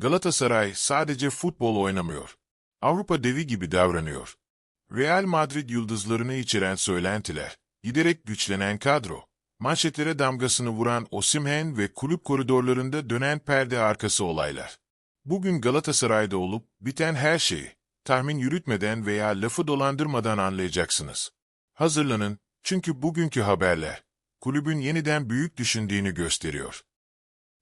Galatasaray sadece futbol oynamıyor. Avrupa devi gibi davranıyor. Real Madrid yıldızlarını içeren söylentiler, giderek güçlenen kadro, manşetlere damgasını vuran Osimhen ve kulüp koridorlarında dönen perde arkası olaylar. Bugün Galatasaray'da olup biten her şeyi, tahmin yürütmeden veya lafı dolandırmadan anlayacaksınız. Hazırlanın, çünkü bugünkü haberler, kulübün yeniden büyük düşündüğünü gösteriyor.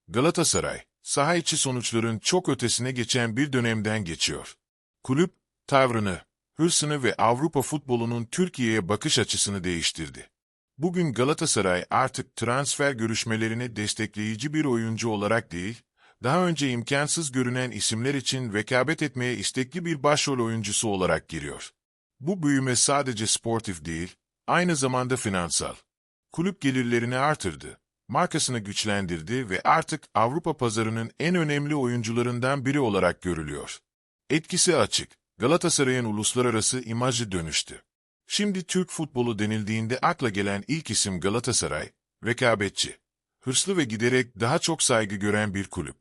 Galatasaray, saha içi sonuçların çok ötesine geçen bir dönemden geçiyor. Kulüp, tavrını, hırsını ve Avrupa futbolunun Türkiye'ye bakış açısını değiştirdi. Bugün Galatasaray artık transfer görüşmelerine destekleyici bir oyuncu olarak değil, daha önce imkansız görünen isimler için rekabet etmeye istekli bir başrol oyuncusu olarak giriyor. Bu büyüme sadece sportif değil, aynı zamanda finansal. Kulüp gelirlerini artırdı, markasını güçlendirdi ve artık Avrupa pazarının en önemli oyuncularından biri olarak görülüyor. Etkisi açık, Galatasaray'ın uluslararası imajı dönüştü. Şimdi Türk futbolu denildiğinde akla gelen ilk isim Galatasaray, rekabetçi, hırslı ve giderek daha çok saygı gören bir kulüp.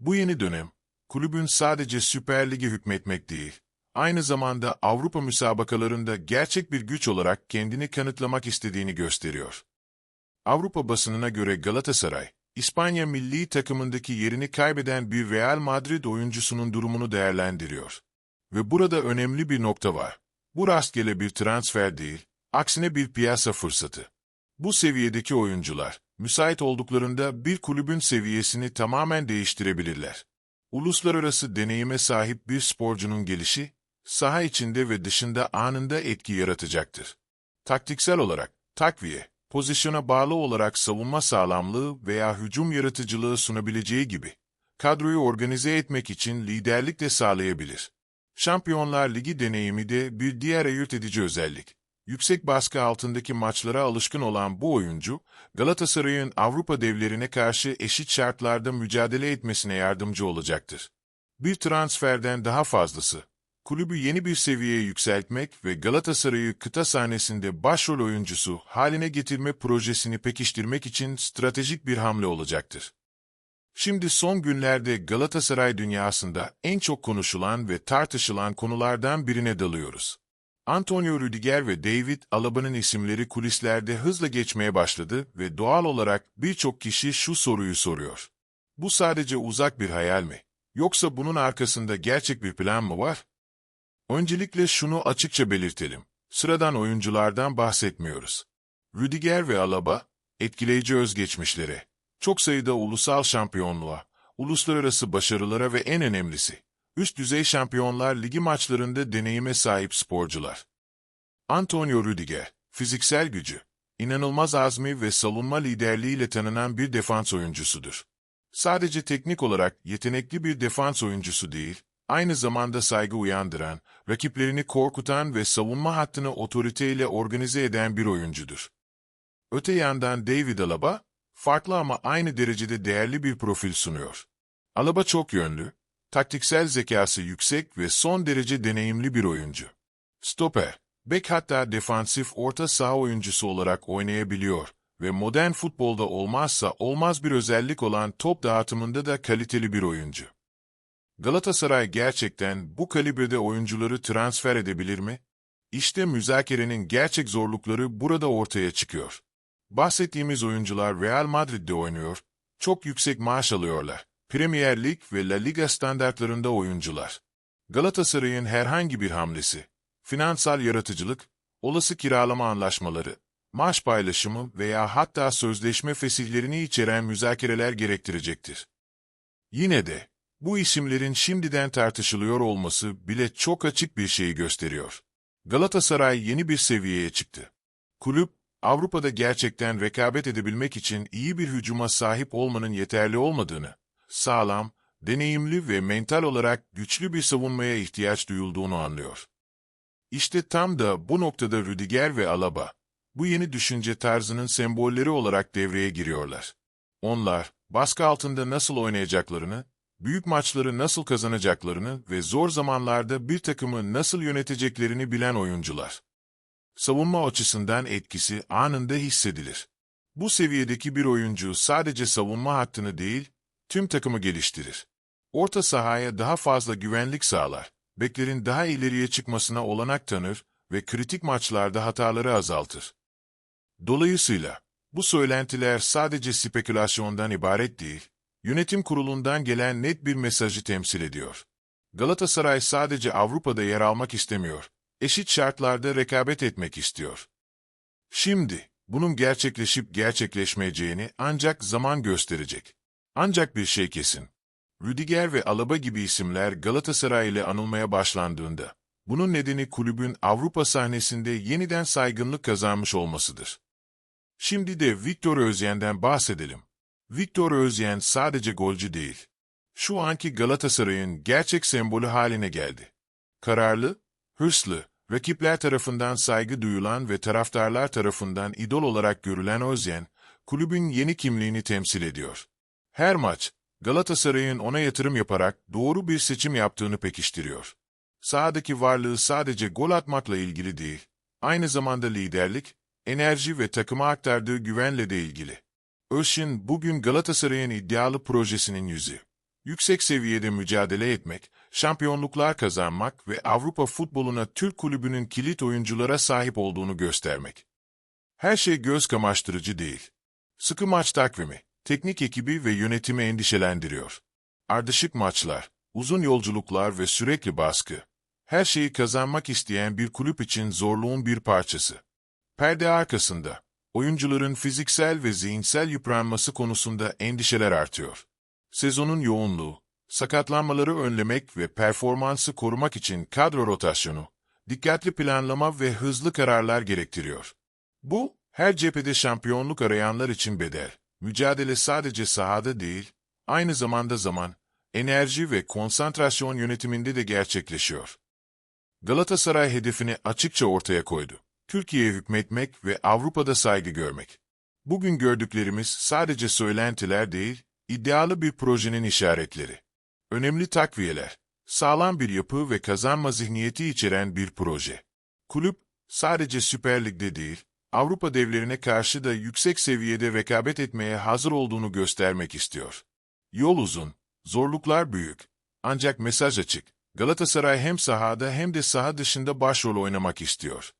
Bu yeni dönem, kulübün sadece Süper Lig'e hükmetmek değil, aynı zamanda Avrupa müsabakalarında gerçek bir güç olarak kendini kanıtlamak istediğini gösteriyor. Avrupa basınına göre Galatasaray, İspanya milli takımındaki yerini kaybeden bir Real Madrid oyuncusunun durumunu değerlendiriyor. Ve burada önemli bir nokta var. Bu rastgele bir transfer değil, aksine bir piyasa fırsatı. Bu seviyedeki oyuncular, müsait olduklarında bir kulübün seviyesini tamamen değiştirebilirler. Uluslararası deneyime sahip bir sporcunun gelişi, saha içinde ve dışında anında etki yaratacaktır. Taktiksel olarak, takviye, pozisyona bağlı olarak savunma sağlamlığı veya hücum yaratıcılığı sunabileceği gibi, kadroyu organize etmek için liderlik de sağlayabilir. Şampiyonlar Ligi deneyimi de bir diğer ayırt edici özellik. Yüksek baskı altındaki maçlara alışkın olan bu oyuncu, Galatasaray'ın Avrupa devlerine karşı eşit şartlarda mücadele etmesine yardımcı olacaktır. Bir transferden daha fazlası, kulübü yeni bir seviyeye yükseltmek ve Galatasaray'ı kıta sahnesinde başrol oyuncusu haline getirme projesini pekiştirmek için stratejik bir hamle olacaktır. Şimdi son günlerde Galatasaray dünyasında en çok konuşulan ve tartışılan konulardan birine dalıyoruz. Antonio Rüdiger ve David Alaba'nın isimleri kulislerde hızla geçmeye başladı ve doğal olarak birçok kişi şu soruyu soruyor. Bu sadece uzak bir hayal mi? Yoksa bunun arkasında gerçek bir plan mı var? Öncelikle şunu açıkça belirtelim. Sıradan oyunculardan bahsetmiyoruz. Rüdiger ve Alaba, etkileyici özgeçmişleri, çok sayıda ulusal şampiyonluğa, uluslararası başarılara ve en önemlisi, üst düzey şampiyonlar ligi maçlarında deneyime sahip sporcular. Antonio Rüdiger, fiziksel gücü, inanılmaz azmi ve savunma liderliğiyle tanınan bir defans oyuncusudur. Sadece teknik olarak yetenekli bir defans oyuncusu değil, aynı zamanda saygı uyandıran, rakiplerini korkutan ve savunma hattını otoriteyle organize eden bir oyuncudur. Öte yandan David Alaba, farklı ama aynı derecede değerli bir profil sunuyor. Alaba çok yönlü, taktiksel zekası yüksek ve son derece deneyimli bir oyuncu. Stoper, bek hatta defansif orta saha oyuncusu olarak oynayabiliyor ve modern futbolda olmazsa olmaz bir özellik olan top dağıtımında da kaliteli bir oyuncu. Galatasaray gerçekten bu kalibrede oyuncuları transfer edebilir mi? İşte müzakerenin gerçek zorlukları burada ortaya çıkıyor. Bahsettiğimiz oyuncular Real Madrid'de oynuyor, çok yüksek maaş alıyorlar. Premier Lig ve La Liga standartlarında oyuncular. Galatasaray'ın herhangi bir hamlesi, finansal yaratıcılık, olası kiralama anlaşmaları, maaş paylaşımı veya hatta sözleşme fesillerini içeren müzakereler gerektirecektir. Yine de, bu isimlerin şimdiden tartışılıyor olması bile çok açık bir şeyi gösteriyor. Galatasaray yeni bir seviyeye çıktı. Kulüp, Avrupa'da gerçekten rekabet edebilmek için iyi bir hücuma sahip olmanın yeterli olmadığını, sağlam, deneyimli ve mental olarak güçlü bir savunmaya ihtiyaç duyulduğunu anlıyor. İşte tam da bu noktada Rüdiger ve Alaba, bu yeni düşünce tarzının sembolleri olarak devreye giriyorlar. Onlar, baskı altında nasıl oynayacaklarını, büyük maçları nasıl kazanacaklarını ve zor zamanlarda bir takımı nasıl yöneteceklerini bilen oyuncular. Savunma açısından etkisi anında hissedilir. Bu seviyedeki bir oyuncu sadece savunma hattını değil, tüm takımı geliştirir. Orta sahaya daha fazla güvenlik sağlar, beklerin daha ileriye çıkmasına olanak tanır ve kritik maçlarda hataları azaltır. Dolayısıyla, bu söylentiler sadece spekülasyondan ibaret değil, yönetim kurulundan gelen net bir mesajı temsil ediyor. Galatasaray sadece Avrupa'da yer almak istemiyor, eşit şartlarda rekabet etmek istiyor. Şimdi, bunun gerçekleşip gerçekleşmeyeceğini ancak zaman gösterecek. Ancak bir şey kesin. Rüdiger ve Alaba gibi isimler Galatasaray ile anılmaya başlandığında, bunun nedeni kulübün Avrupa sahnesinde yeniden saygınlık kazanmış olmasıdır. Şimdi de Victor Özyen'den bahsedelim. Victor Özyen sadece golcü değil. Şu anki Galatasaray'ın gerçek sembolü haline geldi. Kararlı, hırslı, rakipler tarafından saygı duyulan ve taraftarlar tarafından idol olarak görülen Özyen, kulübün yeni kimliğini temsil ediyor. Her maç, Galatasaray'ın ona yatırım yaparak doğru bir seçim yaptığını pekiştiriyor. Sahadaki varlığı sadece gol atmakla ilgili değil, aynı zamanda liderlik, enerji ve takıma aktardığı güvenle de ilgili. Özşin bugün Galatasaray'ın iddialı projesinin yüzü. Yüksek seviyede mücadele etmek, şampiyonluklar kazanmak ve Avrupa futboluna Türk kulübünün kilit oyunculara sahip olduğunu göstermek. Her şey göz kamaştırıcı değil. Sıkı maç takvimi, teknik ekibi ve yönetimi endişelendiriyor. Ardışık maçlar, uzun yolculuklar ve sürekli baskı. Her şeyi kazanmak isteyen bir kulüp için zorluğun bir parçası. Perde arkasında, oyuncuların fiziksel ve zihinsel yıpranması konusunda endişeler artıyor. Sezonun yoğunluğu, sakatlanmaları önlemek ve performansı korumak için kadro rotasyonu, dikkatli planlama ve hızlı kararlar gerektiriyor. Bu, her cephede şampiyonluk arayanlar için bedel. Mücadele sadece sahada değil, aynı zamanda zaman, enerji ve konsantrasyon yönetiminde de gerçekleşiyor. Galatasaray hedefini açıkça ortaya koydu. Türkiye'ye hükmetmek ve Avrupa'da saygı görmek. Bugün gördüklerimiz sadece söylentiler değil, iddialı bir projenin işaretleri. Önemli takviyeler, sağlam bir yapı ve kazanma zihniyeti içeren bir proje. Kulüp, sadece Süper Lig'de değil, Avrupa devlerine karşı da yüksek seviyede rekabet etmeye hazır olduğunu göstermek istiyor. Yol uzun, zorluklar büyük. Ancak mesaj açık. Galatasaray hem sahada hem de saha dışında başrol oynamak istiyor.